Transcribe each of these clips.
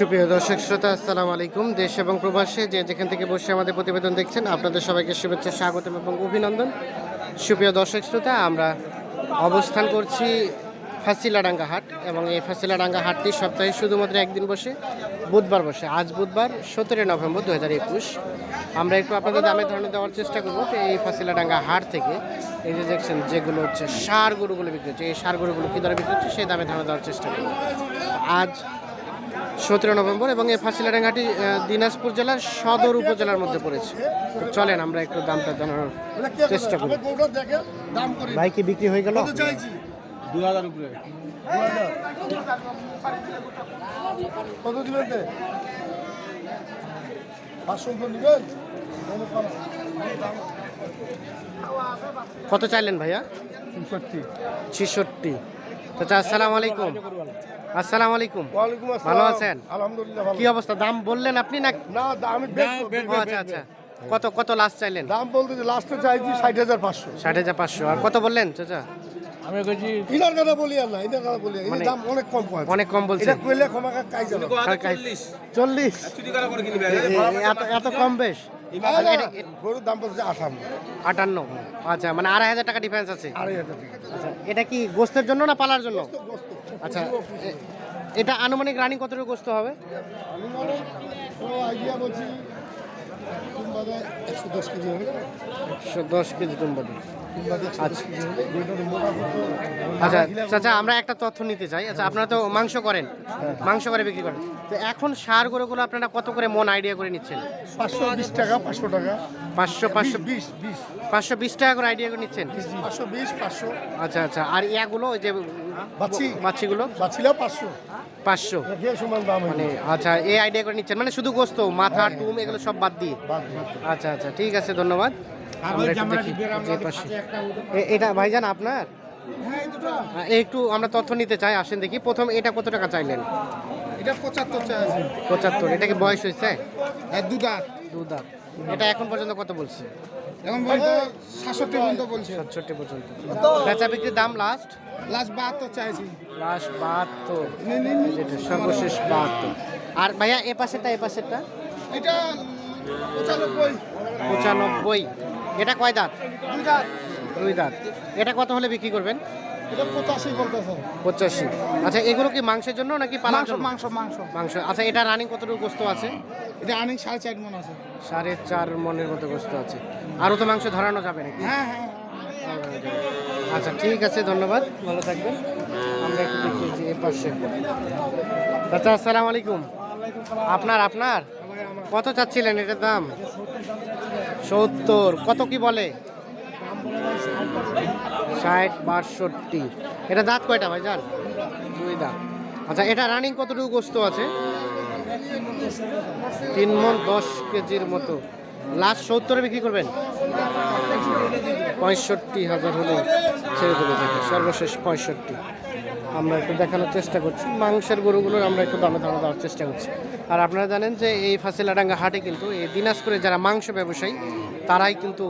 সুপ্রিয় দর্শক শ্রোতা, আসসালামু আলাইকুম। দেশ এবং প্রবাসে যে যেখান থেকে বসে আমাদের প্রতিবেদন দেখছেন, আপনাদের সবাইকে শুভেচ্ছা, স্বাগতম এবং অভিনন্দন। সুপ্রিয় দর্শক শ্রোতা, আমরা অবস্থান করছি ফাঁসিলাডাঙ্গা হাট এবং এই ফাঁসিলাডাঙ্গা হাটটি সপ্তাহে শুধুমাত্র একদিন বসে, বুধবার বসে। আজ বুধবার, সতেরোই নভেম্বর দু হাজার একুশ। আমরা একটু আপনাদের দামে ধারণা দেওয়ার চেষ্টা করব যে এই ফাঁসিলাডাঙ্গা হাট থেকে, এই যে দেখছেন, যেগুলো হচ্ছে সার গরুগুলো বিক্রি হচ্ছে, এই সার গরুগুলো কী দরে বিক্রি হচ্ছে, সেই দামে ধারণা দেওয়ার চেষ্টা করব। আজ সতেরো নভেম্বর এবং এই ফাঁসিলাডাঙ্গাটি দিনাজপুর জেলার সদর উপজেলার মধ্যে পড়েছে। চলেন আমরা একটু দামটা জানানোর চেষ্টা করি। ভাই কি বিক্রি হয়ে গেল? দু হাজার উপরে। কত দিবেন চাইলেন ভাইয়া? ছিষট্টি। চাচা আসসালামু আলাইকুম। আসসালামু আলাইকুম। ভালো আছেন? আলহামদুলিল্লাহ কি অবস্থা? দাম বললেন আপনি না না আমি আচ্ছা আচ্ছা। কত কত লাস্ট চাইলেন? দাম বলতে লাস্টে চাইছি ষাট হাজার পাঁচশো। ষাট হাজার পাঁচশো। আর কত বললেন চাচা? আমি কইছি ইনার কথা বলি আর না ইনার কথা বলি। আর না। মানে- এর দাম অনেক কম কয় অনেক কম বলছেন। এটা কইলে ক্ষমা কাজ যাবে। চল্লিশ। এ- এত এত কম বেশ। গরুর দাম পড়ছে আঠান্ন আটান্ন। আচ্ছা মানে আড়াই হাজার টাকা ডিফারেন্স আছে। আড়াই হাজার টাকা আচ্ছা এটা কি গোস্তের জন্য না পালার জন্য? আচ্ছা এটা আনুমানিক রানিং কতটুকু গোস্ত হবে? মানে আইডিয়া বলছি একশো দশ কেজি হবে? একশো দশ কেজি তিনবারে আচ্ছা। আচ্ছা আমরা একটা তথ্য নিতে চাই। আচ্ছা আপনারা তো মাংস করেন। মাংস করে বিক্রি করেন। তো এখন সার গরুগুলো আপনারা কত করে মন আইডিয়া করে নিচ্ছেন? পাঁচশো বিশ টাকা পাঁচশো টাকা। পাঁচশো পাঁচশো বিশ বিশ। পাঁচশো বিশ টাকা করে আইডিয়া করে নিচ্ছেন? পাঁচশো বিশ পাঁচশো। আচ্ছা আচ্ছা। আর ইয়াগুলো ওই যে বাচ্চি পাঁচশো। মানে আচ্ছা এই আইডিয়া করে নিচ্ছেন। মানে শুধু গোস্ত মাথা টুম এগুলো সব বাদ দিয়ে? আচ্ছা আচ্ছা ঠিক আছে ধন্যবাদ। আমরা একটু দেখি এটা ভাইজান আপনার? হ্যাঁ, একটু আমরা তথ্য নিতে চাই আসেন দেখি। প্রথম এটা কত টাকা চাইলেন? এটা পঁচাত্তর পঁচাত্তর এটা কি বয়স হয়েছে? আর দু দাঁত। দু দাঁত। এটা এখন পর্যন্ত কত বলছে? এখন বলতো সাতষট্টি পর্যন্ত বলছে। সাতষট্টি পর্যন্ত। বেচা বিক্রির দাম লাস্ট লাস্ট বাহাত্তর চাইছি। লাস্ট বাহাত্তর। যেটা সর্বশেষ বাহাত্তর। আর ভাইয়া এ পাশেরটা এ পাশেরটা? এটা পঁচানব্বই। পঁচানব্বই। এটা কয় দাঁত? দুই দাঁত। দুই দাঁত। এটা কত হলে বিক্রি করবেন? এটা পঁচাশি আচ্ছা এগুলো কি মাংসের জন্য নাকি পালার মাংস জন্য? মাংস মাংস। মাংস। আচ্ছা এটা রানিং কতটুকু গোস্ত আছে? এটা অনেক সাড়ে চার মন আছে। সাড়ে চার মনের মতো গোস্ত আছে। আরও তো মাংস ধরানো যাবে নাকি? হ্যাঁ হ্যাঁ। আচ্ছা ঠিক আছে ধন্যবাদ। ভালো থাকবেন। আমরা একটু দেখি যে এ পাশে। আচ্ছা আসসালামু আলাইকুম। আপনার আপনার? কত চাচ্ছিলেন এটার দাম? সত্তর। কত কি বলে? ষাট বাষট্টি। এটা দাঁত কয়টা ভাই যান দুই দাঁত। আচ্ছা এটা রানিং কতটুকু গোস্ত আছে? তিন মন দশ কেজির মতো। লাস্ট সত্তরে বিক্রি করবেন? পঁয়ষট্টি হাজার হলে ছেড়ে দেবে সর্বশেষ পঁয়ষট্টি। আমরা একটু দেখানোর চেষ্টা করছি। মাংসের গরুগুলোর আমরা একটু দামে দামে দেওয়ার চেষ্টা করছি। আর আপনারা জানেন যে এই ফাঁসিলাডাঙ্গা হাটে কিন্তু এই দিনাজপুরে যারা মাংস ব্যবসায়ী তারাই কিন্তু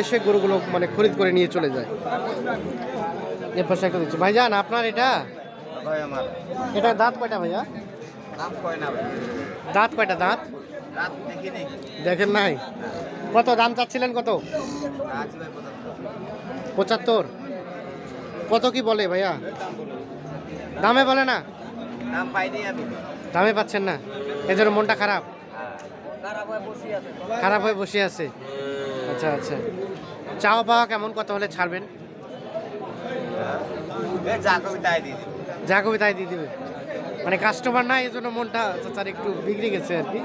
এসে গরুগুলো মানে খরিদ করে নিয়ে চলে যায়। এ পাশে একটা দিচ্ছি ভাইজান আপনার এটা? এটা দাঁত কয়টা ভাইয়া? দাঁত কয়টা দাঁত? দেখেন। নাই? কত দাম চাচ্ছিলেন কত? পঁচাত্তর। কত কি বলে ভাইয়া? দামে বলে না? দাম পাচ্ছেন না? এজন্য মনটা খারাপ? খারাপ হয় বসে আছে। আচ্ছা আচ্ছা। চাওয়া পাওয়া কেমন? কত হলে ছাড়বেন? যা কবি তাই দিয়ে দিবে। মানে কাস্টমার না এই জন্য মনটা চাচার একটু বিগড়ে গেছে আর কি।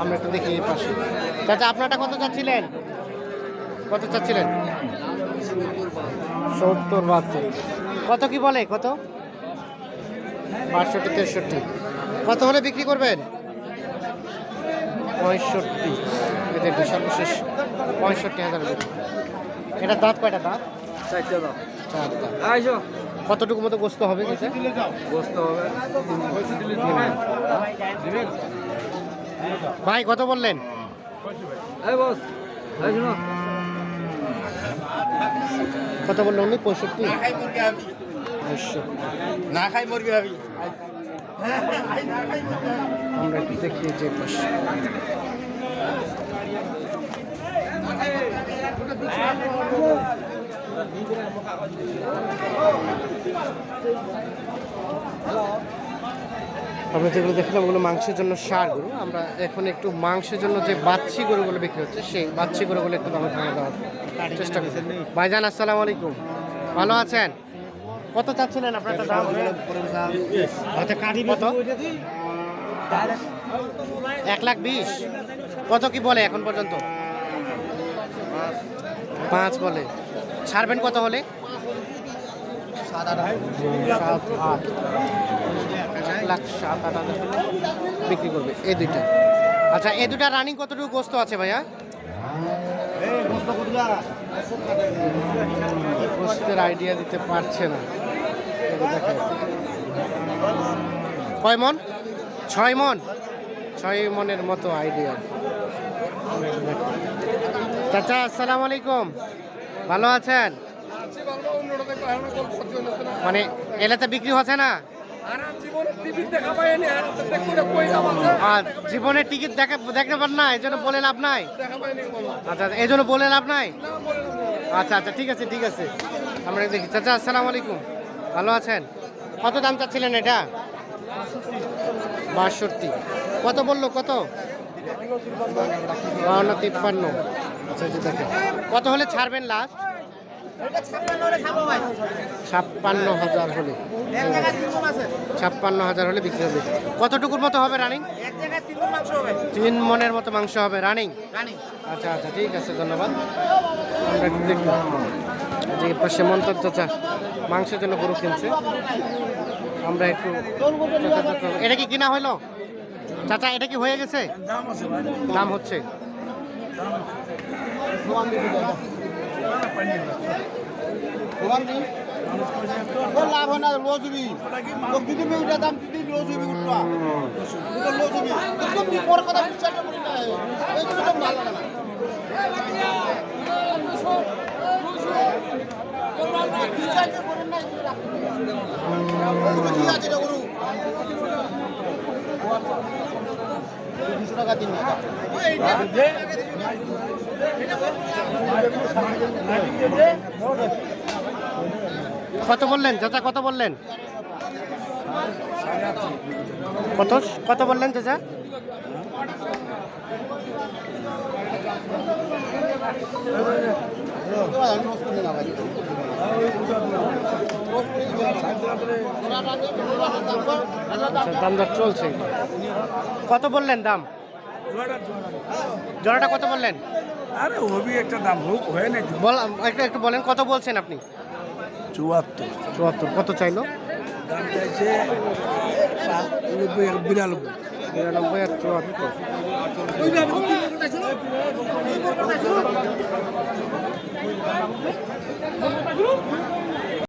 আমরা একটু দেখি এই পাশে। চাচা আপনারটা কত চাচ্ছিলেন? কত চাচ্ছিলেন? সত্তর বাহাত্তর। কত কি বলে? কত? বাষট্টি তেষট্টি। কত হলে বিক্রি করবেন? পঁয়ষট্টি। এদের তো সর্বশেষ পঁয়ষট্টি হাজার। এটা দাঁত কয়টা দাঁত? চারটে দাম চার দাঁত আইসো। কতটুকু মতো গোস্ত হবে গোস্ত হবে ভাই কত বললেন? কত বললেন উনি? পঁয়ষট্টি? না খাই মুরগি ভাবি। আমরা একটু দেখি যে পাশে। আমরা যেগুলো দেখলাম ওগুলো মাংসের জন্য সার গরু। আমরা এখন একটু মাংসের জন্য যে বাচ্চি গরুগুলো বিক্রি হচ্ছে, সেই বাচ্চি গরুগুলো একটু দামে ধারণা দেওয়ার চেষ্টা করছি। ভাইজান, আসসালামু আলাইকুম। ভালো আছেন? কত চাচ্ছিলেন আপনার এক লাখ বিশ। কত কি বলে এখন পর্যন্ত? পাঁচ বলে। ছাড়বেন কত হলে? সাত আট সাত আট হলে বিক্রি করবে, এই দুইটা। আচ্ছা এই দুটা রানিং কতটুকু গোস্ত আছে ভাইয়া? গোস্তের আইডিয়া দিতে পারছে না। কয় মন? ছয় মন? ছয় মনের মতো আইডিয়া চাচা, আসসালামু আলাইকুম। ভালো আছেন? মানে এলাতে বিক্রি হচ্ছে না? জীবনের টিকিট দেখা দেখতে পান না এই জন্য বলে লাভ নাই? আচ্ছা আচ্ছা, এই জন্য বলে লাভ নাই? আচ্ছা আচ্ছা ঠিক আছে ঠিক আছে। আমরা দেখি। চাচা আসসালামু আলাইকুম। ভালো আছেন? কত দাম চাচ্ছিলেন এটা? বাষট্টি। কত বলল কত? বাউন্ন তিপ্পান্ন। কত হলে ছাড়বেন লাস্ট ছাপ্পান্ন হাজার হলে। ছাপ্পান্ন হাজার হলে বিক্রি হবে। কতটুকুর মতো হবে রানিং তিন মনের মতো মাংস হবে। রানিং আচ্ছা আচ্ছা ঠিক আছে, ধন্যবাদ। আমরা একটু দেখি। যে মন্তর চাচা মাংসের জন্য গরু কিনছে। আমরা একটু এটা কি কিনা হলো? চাচা, এটা কি হয়ে গেছে? দাম হচ্ছে। লাভ হয় না লস হবি যদি আমি ওইটা দাম দিদি লস হবি উঠবা তোর লস হবি তোর বিপর কথা বিচারটা করি না এইগুলো তো ভালো লাগে না বিচারটা করেন না এগুলো কি আছে এটা গরু দুশো টাকা দিন না কত বললেন, চাচা, কত বললেন? কত কত বললেন, চাচা? আচ্ছা দাম দর চলছে। কত বললেন দাম? জোড়াটা কত বললেন? আরে হবি একটা দাম হোক হয়ে নাই বল একটু একটু বলেন কত বলছেন আপনি? চুয়াত্তর। চুয়াত্তর কত চাইলো? দাম চাইছে বিরানব্বই নিরানব্বই আর চুয়াত্তর।